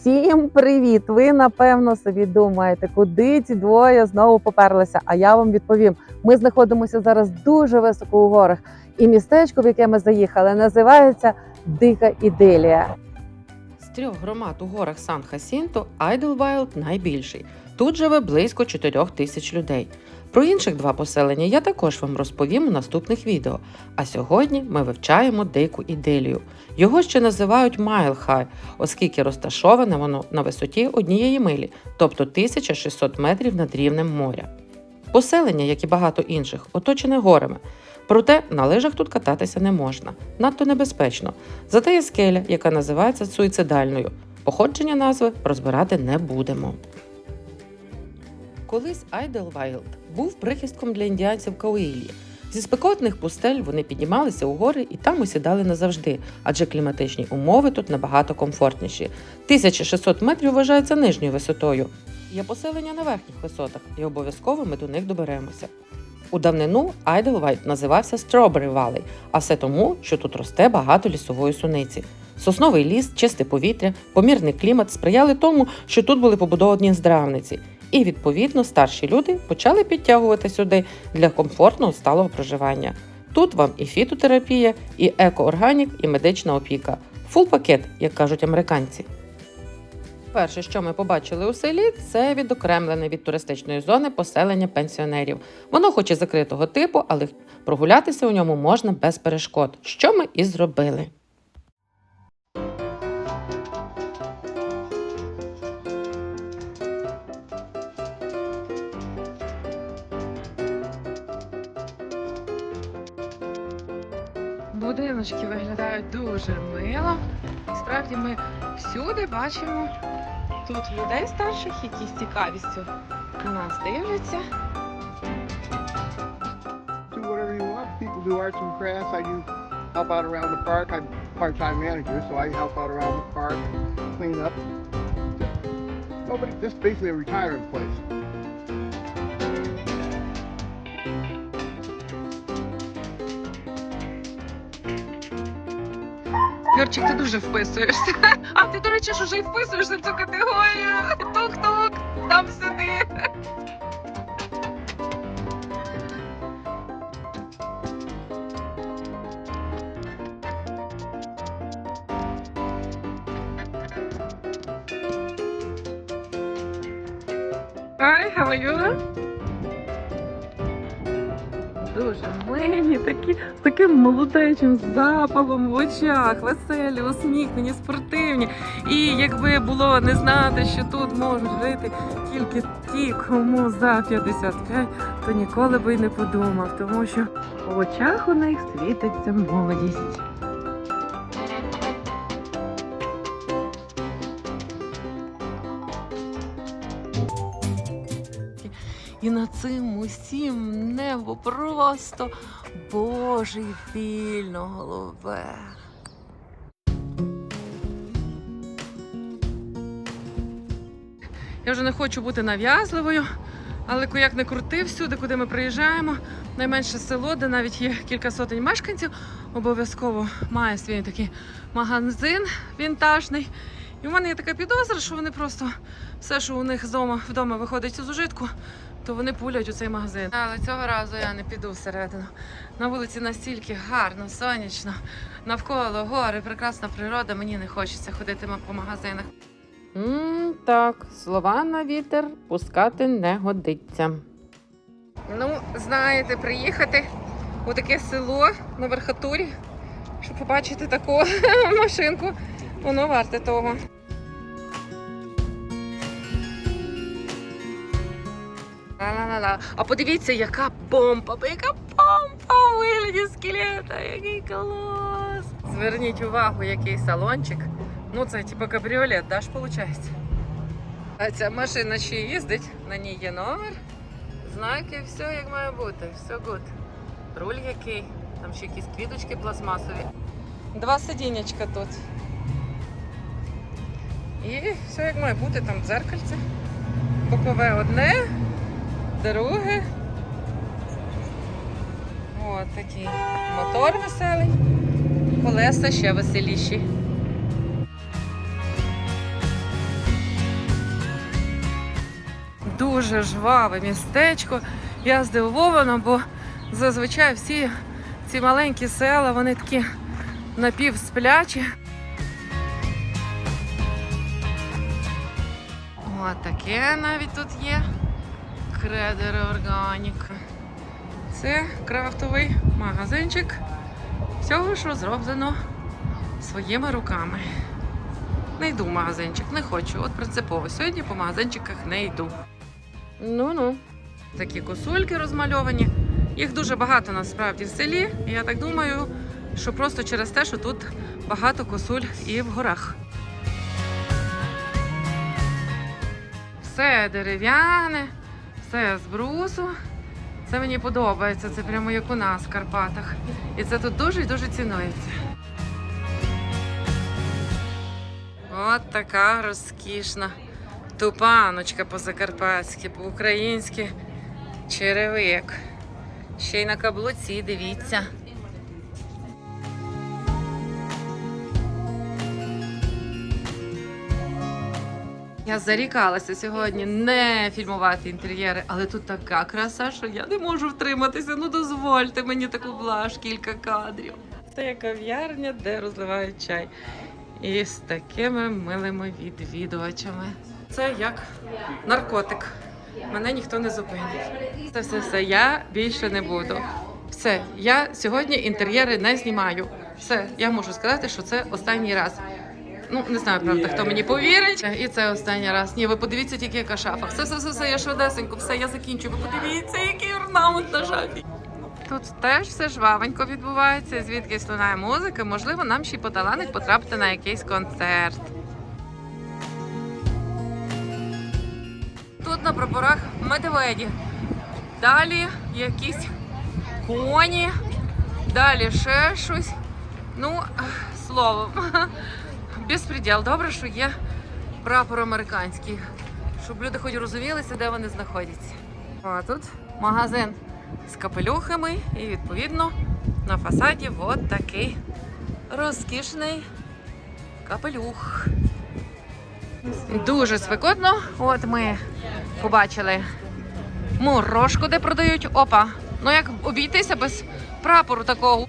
Всім привіт! Ви напевно собі думаєте, куди ці двоє знову поперлися. А я вам відповім: ми знаходимося зараз дуже високо у горах, і містечко, в яке ми заїхали, називається Дика Іделія. З трьох громад у горах Сан Хасінто Айдлвайлд найбільший. Тут живе близько 4 тисяч людей. Про інших два поселення я також вам розповім у наступних відео. А сьогодні ми вивчаємо дику іделію. Його ще називають Майлхай, оскільки розташоване воно на висоті однієї милі, тобто 1600 метрів над рівнем моря. Поселення, як і багато інших, оточене горами. Проте на лижах тут кататися не можна, надто небезпечно. Зате є скеля, яка називається суїцидальною. Походження назви розбирати не будемо. Колись Айделвайлд був прихистком для індіанців Кауїлі. Зі спекотних пустель вони піднімалися у гори і там усідали назавжди, адже кліматичні умови тут набагато комфортніші. 1600 метрів вважається нижньою висотою. Є поселення на верхніх висотах, і обов'язково ми до них доберемося. У давнину Айделвайт називався Strawberry Valley, а все тому, що тут росте багато лісової суниці. Сосновий ліс, чисте повітря, помірний клімат сприяли тому, що тут були побудовані здравниці, і відповідно старші люди почали підтягувати сюди для комфортного сталого проживання. Тут вам і фітотерапія, і екоорганік, і медична опіка. Фул пакет, як кажуть американці. Перше, що ми побачили у селі, це відокремлене від туристичної зони поселення пенсіонерів. Воно хоч і закритого типу, але прогулятися у ньому можна без перешкод, що ми і зробили. Будиночки виглядають дуже мило. Справді ми всюди бачимо тут людей старших, які з цікавістю на нас дивляться. do whatever you want. People do arts and crafts. I do help out around the park. I'm part-time manager, so I help out around the park, clean up. Nobody, is basically a retirement place. Юрчик, ти дуже вписуєшся. А ти, до речі, ж уже й вписуєшся в цю категорію. Тук-тук, там сиди. Hi, how are you? Дуже милі, такі з таким молодечим запалом в очах, веселі, усміхнені, спортивні. І якби було не знати, що тут можуть жити тільки ті, кому за 55, то ніколи би й не подумав, тому що в очах у них світиться молодість. Цим усім небо просто божевільно голубе. Я вже не хочу бути нав'язливою, але як не крути всюди, куди ми приїжджаємо, найменше село, де навіть є кілька сотень мешканців, обов'язково має свій такий магазин вінтажний. І в мене є така підозра, що вони просто все, що у них вдома, вдома виходить з ужитку, то вони пулять у цей магазин. Але цього разу я не піду всередину. На вулиці настільки гарно, сонячно, навколо гори, прекрасна природа. Мені не хочеться ходити по магазинах. м так, слова на вітер пускати не годиться. Ну, знаєте, приїхати у таке село на верхотурі, щоб побачити таку машинку, воно варте того. Ла-ла-ла-ла. А подивіться, яка помпа, яка помпа у вигляді скелета, який клас. Зверніть увагу, який салончик. Ну, це типу кабріолет, да, ж виходить? А ця машина ще їздить, на ній є номер. Знаки, все як має бути, все гуд. Руль який, там ще якісь квіточки пластмасові. Два сидіннячка тут. І все як має бути, там дзеркальце. Бокове одне, друге. От такий мотор веселий. Колеса ще веселіші. дуже жваве містечко. Я здивована, бо зазвичай всі ці маленькі села, вони такі напівсплячі. О, таке навіть тут є. Кредери органіка. Це крафтовий магазинчик всього, що зроблено своїми руками. Не йду в магазинчик, не хочу. От принципово. Сьогодні по магазинчиках не йду. Ну-ну. Такі косульки розмальовані. Їх дуже багато насправді в селі. Я так думаю, що просто через те, що тут багато косуль і в горах. Все дерев'яне, все з брусу. Це мені подобається. Це прямо як у нас в Карпатах. І це тут дуже і дуже цінується. От така розкішна тупаночка по-закарпатськи, по-українськи черевик. Ще й на каблуці, дивіться. Я зарікалася сьогодні не фільмувати інтер'єри, але тут така краса, що я не можу втриматися. Ну дозвольте мені таку блаш, кілька кадрів. Це є кав'ярня, де розливають чай. І з такими милими відвідувачами. Це як наркотик. Мене ніхто не зупинить. Це все все. Я більше не буду. Все, я сьогодні інтер'єри не знімаю. Все, я можу сказати, що це останній раз. Ну, не знаю, правда, хто мені повірить. І це останній раз. Ні, ви подивіться тільки яка шафа. Все, все, все, все, я швидесенько, все, я закінчу. Ви подивіться, який орнамент на шафі. Тут теж все жвавенько відбувається, звідки лунає музика. Можливо, нам ще й поталанить потрапити на якийсь концерт. Тут на прапорах медведі. Далі якісь коні, далі ще щось. Ну, словом, безпреділ. Добре, що є прапор американський, щоб люди хоч розумілися, де вони знаходяться. А тут магазин з капелюхами і відповідно на фасаді от такий розкішний капелюх. Дуже спекотно. От ми побачили морожку, де продають. Опа. Ну як обійтися без прапору такого.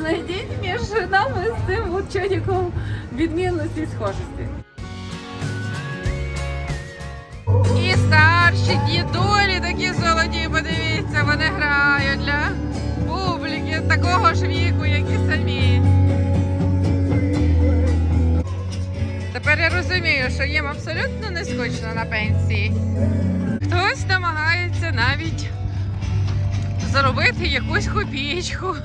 Знайдіть між нами з цим чоловіком відмінності і схожості. І старші дідулі такі золоті, подивіться, вони грають для публіки такого ж віку, як і самі. Тепер я розумію, що їм абсолютно не скучно на пенсії. Хтось намагається навіть заробити якусь копійку.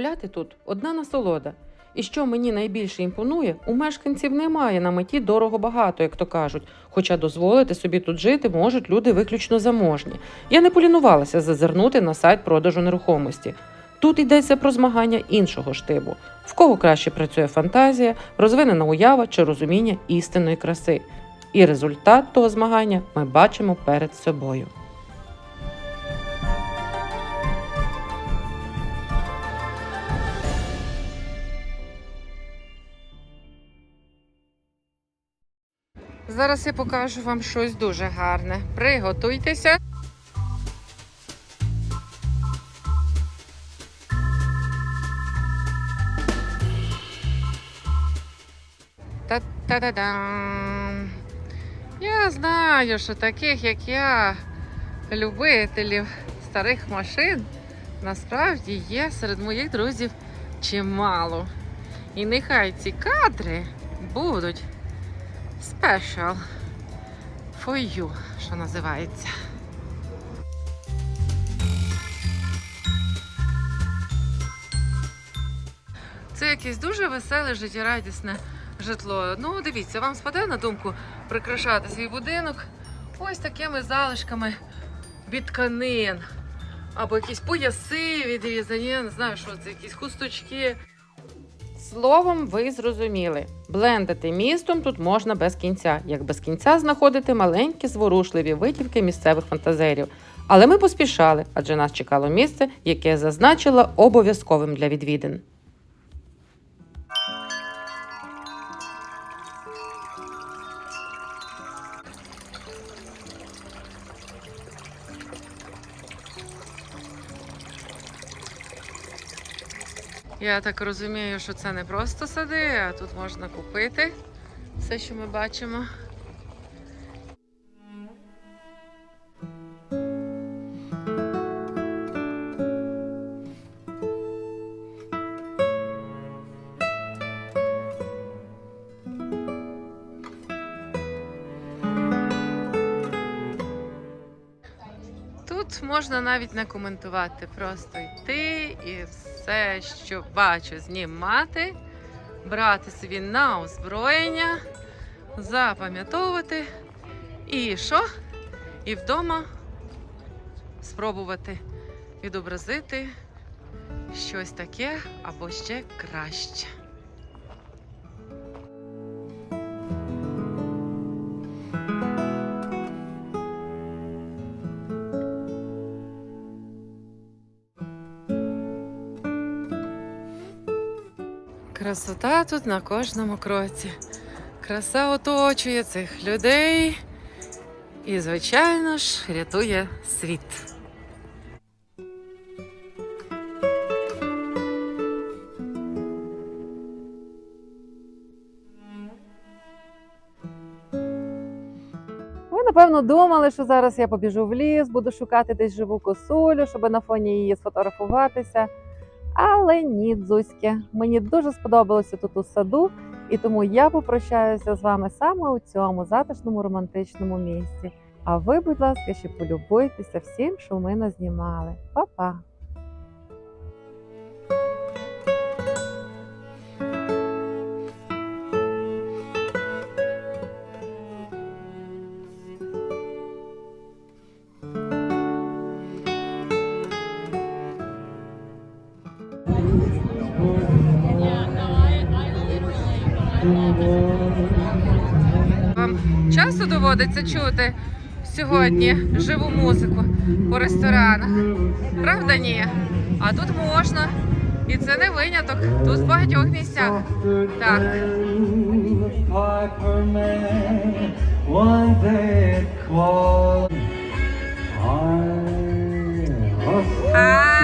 Гуляти тут одна насолода. І що мені найбільше імпонує, у мешканців немає на меті дорого багато, як то кажуть. Хоча дозволити собі тут жити можуть люди виключно заможні. Я не полінувалася зазирнути на сайт продажу нерухомості. Тут йдеться про змагання іншого штибу, в кого краще працює фантазія, розвинена уява чи розуміння істинної краси. І результат того змагання ми бачимо перед собою. Зараз я покажу вам щось дуже гарне. Приготуйтеся. Та-та-да-дам! Я знаю, що таких, як я, любителів старих машин, насправді є серед моїх друзів чимало. І нехай ці кадри будуть special for you, що називається. Це якесь дуже веселе, життєрадісне житло. Ну, дивіться, вам спаде на думку прикрашати свій будинок ось такими залишками від тканин. Або якісь пояси відрізані, я не знаю, що це, якісь хусточки. Словом, ви зрозуміли, блендити містом тут можна без кінця, як без кінця знаходити маленькі зворушливі витівки місцевих фантазерів. Але ми поспішали, адже нас чекало місце, яке зазначила обов'язковим для відвідин. Я так розумію, що це не просто сади, а тут можна купити все, що ми бачимо. Тут можна навіть не коментувати, просто йти і все, що бачу, знімати, брати собі на озброєння, запам'ятовувати. І що? І вдома спробувати відобразити щось таке або ще краще. Красота тут на кожному кроці. Краса оточує цих людей і, звичайно ж, рятує світ. Ви напевно думали, що зараз я побіжу в ліс, буду шукати десь живу косулю, щоб на фоні її сфотографуватися. Але ні, Дзузьке, мені дуже сподобалося тут у саду, і тому я попрощаюся з вами саме у цьому затишному романтичному місці. А ви, будь ласка, ще полюбуйтеся всім, що ми назнімали. Па-па! доводиться чути сьогодні живу музику по ресторанах. Правда, ні? А тут можна. І це не виняток. Тут в багатьох місцях. Так. А